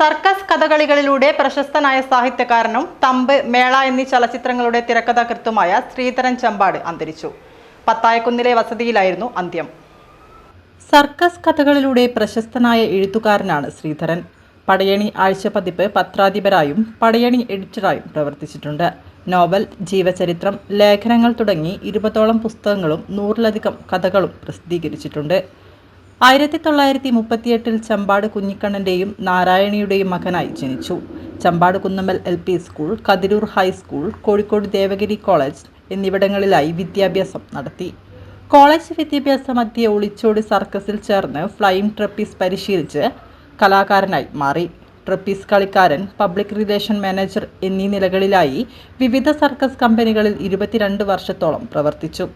Circus കഥകളികളിലൂടെ പ്രശസ്തനായ സാഹിത്യകാരനും thumb മേള എന്നീ ചലച്ചിത്രങ്ങളുടെ തിരക്കഥാകൃത്തുമായ ശ്രീധരൻ ചമ്പാട് അന്തരിച്ചു. പത്തായക്കുന്നിലെ വസതിയിലായിരുന്നു അന്ത്യം. സർക്കസ് കഥകളിലൂടെ പ്രശസ്തനായ എഴുത്തുകാരനാണ് ശ്രീധരൻ. പടയണി ആഴ്ചപതിപ്പ് പത്രാധിപരായും പടയണി എഡിറ്ററായും പ്രവർത്തിച്ചിട്ടുണ്ട്. നോവൽ ജീവചരിത്രം ലേഖനങ്ങൾ തുടങ്ങി ഇരുപതോളം പുസ്തകങ്ങളും നൂറിലധികം കഥകളും പ്രസിദ്ധീകരിച്ചിട്ടുണ്ട്. ആയിരത്തി തൊള്ളായിരത്തി മുപ്പത്തിയെട്ടിൽ ചമ്പാട് കുഞ്ഞിക്കണ്ണന്റെയും നാരായണിയുടെയും മകനായി ജനിച്ചു. Chambad Kunnammal L P school Kathirur high school Kozhikode Devagiri college എന്നിവിടങ്ങളിലായി വിദ്യാഭ്യാസം നടത്തി. കോളേജ് വിദ്യാഭ്യാസ മധ്യ ഒളിച്ചോടി സർക്കസിൽ ചേർന്ന് ഫ്ലൈയിങ് ട്രപ്പീസ് പരിശീലിച്ച് കലാകാരനായി മാറി. ട്രപ്പീസ് കളിക്കാരൻ പബ്ലിക് റിലേഷൻ മാനേജർ എന്നീ നിലകളിലായി വിവിധ സർക്കസ് കമ്പനികളിൽ ഇരുപത്തിരണ്ട് വർഷത്തോളം പ്രവർത്തിച്ചു.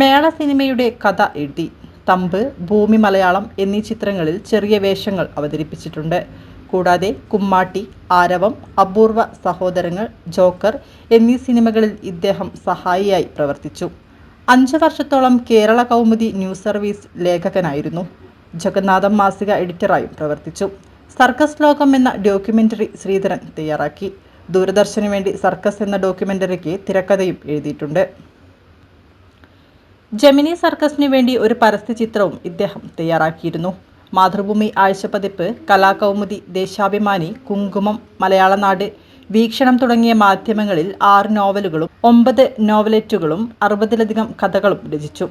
മേള സിനിമയുടെ കഥ എഴുതി. തമ്പ് ഭൂമി മലയാളം എന്നീ ചിത്രങ്ങളിൽ ചെറിയ വേഷങ്ങൾ അവതരിപ്പിച്ചിട്ടുണ്ട്. കൂടാതെ കുമ്മാട്ടി ആരവം അപൂർവ സഹോദരങ്ങൾ ജോക്കർ എന്നീ സിനിമകളിൽ ഇദ്ദേഹം സഹായിയായി പ്രവർത്തിച്ചു. അഞ്ച് വർഷത്തോളം കേരള കൗമുദി ന്യൂസ് സർവീസ് ലേഖകനായിരുന്നു. ജഗന്നാഥം മാസിക എഡിറ്ററായും പ്രവർത്തിച്ചു. സർക്കസ് ലോകം എന്ന ഡോക്യുമെന്ററി ശ്രീധരൻ തയ്യാറാക്കി. ദൂരദർശന് വേണ്ടി സർക്കസ് എന്ന ഡോക്യുമെന്ററിക്ക് തിരക്കഥയും എഴുതിയിട്ടുണ്ട്. ജെമിനി സർക്കസിന് വേണ്ടി ഒരു പരസ്യ ചിത്രവും ഇദ്ദേഹം തയ്യാറാക്കിയിരുന്നു. മാതൃഭൂമി ആഴ്ചപ്പതിപ്പ് കലാകൗമുദി ദേശാഭിമാനി കുങ്കുമം മലയാളനാട് വീക്ഷണം തുടങ്ങിയ മാധ്യമങ്ങളിൽ ആറ് നോവലുകളും ഒമ്പത് നോവലെറ്റുകളും അറുപതിലധികം കഥകളും രചിച്ചു.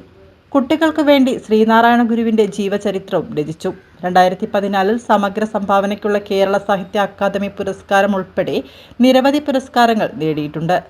കുട്ടികൾക്ക് വേണ്ടി ശ്രീനാരായണ ഗുരുവിന്റെ ജീവചരിത്രവും രചിച്ചു. രണ്ടായിരത്തി പതിനാലിൽ സമഗ്ര സംഭാവനയ്ക്കുള്ള കേരള സാഹിത്യ അക്കാദമി പുരസ്കാരം ഉൾപ്പെടെ നിരവധി പുരസ്കാരങ്ങൾ നേടിയിട്ടുണ്ട്.